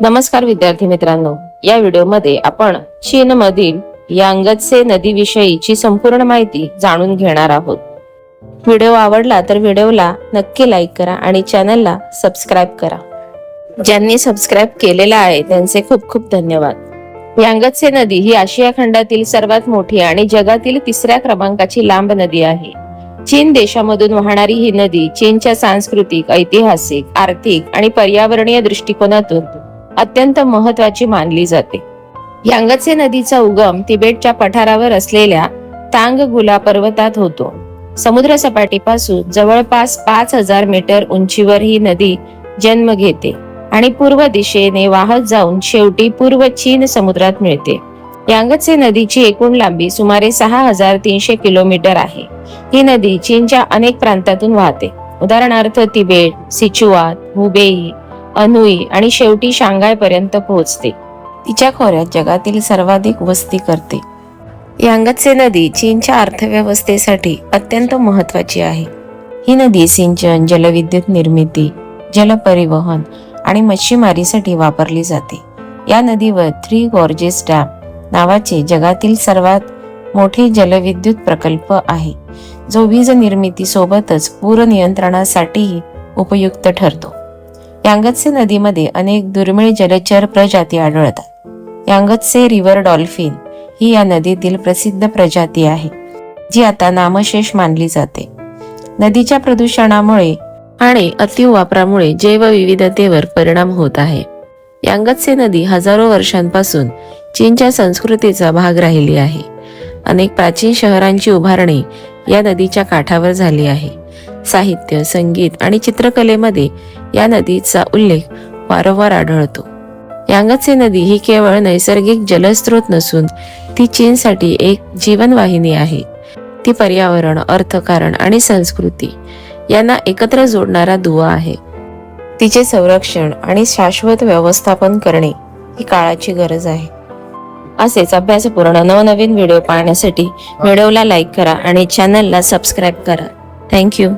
नमस्कार विद्यार्थी मित्रांनो या व्हिडिओमध्ये आपण चीन मधील यांगत्से नदीविषयीची संपूर्ण माहिती जाणून घेणार आहोत. व्हिडिओ आवडला तर व्हिडिओला नक्की लाईक करा आणि चॅनलला सबस्क्राईब करा. ज्यांनी सबस्क्राईब केलेला आहे त्यांचे खूप खूप धन्यवाद. यांगत्से नदी ही आशिया खंडातील सर्वात मोठी आणि जगातील तिसऱ्या क्रमांकाची लांब नदी आहे. चीन देशामधून वाहणारी ही नदी चीनच्या सांस्कृतिक ऐतिहासिक आर्थिक आणि पर्यावरणीय दृष्टिकोनातून अत्यंत महत्वाची मानली जाते. यांगत्से नदीचा उगम तिबेटच्या पठारावर असलेल्या तांग गुला पर्वतात होतो. समुद्र सपाटीपासून जवळपास पाच हजार मीटर उंचीवर ही नदी जन्म घेते आणि पूर्व दिशेने वाहत जाऊन शेवटी पूर्व चीन समुद्रात मिळते. यांगत्से नदीची एकूण लांबी सुमारे सहा हजार तीनशे किलोमीटर आहे. ही नदी चीनच्या अनेक प्रांतातून वाहते. उदाहरणार्थ तिबेट सिचुआन हुबेई अनुई आणि शेवटी शांघायपर्यंत पोहोचते. तिच्या खोऱ्यात जगातील सर्वाधिक वस्ती करते. यांगत्से नदी चीनच्या अर्थव्यवस्थेसाठी अत्यंत महत्वाची आहे. ही नदी सिंचन जलविद्युत निर्मिती जलपरिवहन आणि मच्छीमारीसाठी वापरली जाते. या नदीवर थ्री गॉर्जेस डॅम नावाचे जगातील सर्वात मोठे जलविद्युत प्रकल्प आहे जो वीज निर्मितीसोबतच पूर नियंत्रणासाठीही उपयुक्त ठरतो. यांगत्से नदीमध्ये अनेक दुर्मिळ जलचर प्रजाती आढळतात. यांगत्से रिव्हर डॉल्फिन ही या नदीतील प्रसिद्ध प्रजाती आहे जी आता नामशेष मानली जाते. नदीच्या प्रदूषणामुळे आणि अतिवापरामुळे जैवविविधतेवर परिणाम होत आहे. यांगत्से नदी हजारो वर्षांपासून चीनच्या संस्कृतीचा भाग राहिली आहे. अनेक प्राचीन शहरांची उभारणी या नदीच्या काठावर झाली आहे. साहित्य संगीत आणि चित्रकलेमध्ये या नदीचा उल्लेख वारंवार आढळतो. यांगत्से नदी ही केवळ नैसर्गिक जलस्रोत नसून ती चीनसाठी एक जीवनवाहिनी आहे. ती पर्यावरण अर्थकारण आणि संस्कृती यांना एकत्र जोडणारा दुवा आहे. तिचे संरक्षण आणि शाश्वत व्यवस्थापन करणे ही काळाची गरज आहे. असेच अभ्यासपूर्ण नवनवीन व्हिडिओ पाहण्यासाठी व्हिडिओला लाईक करा आणि चॅनलला सबस्क्राईब करा. थँक्यू.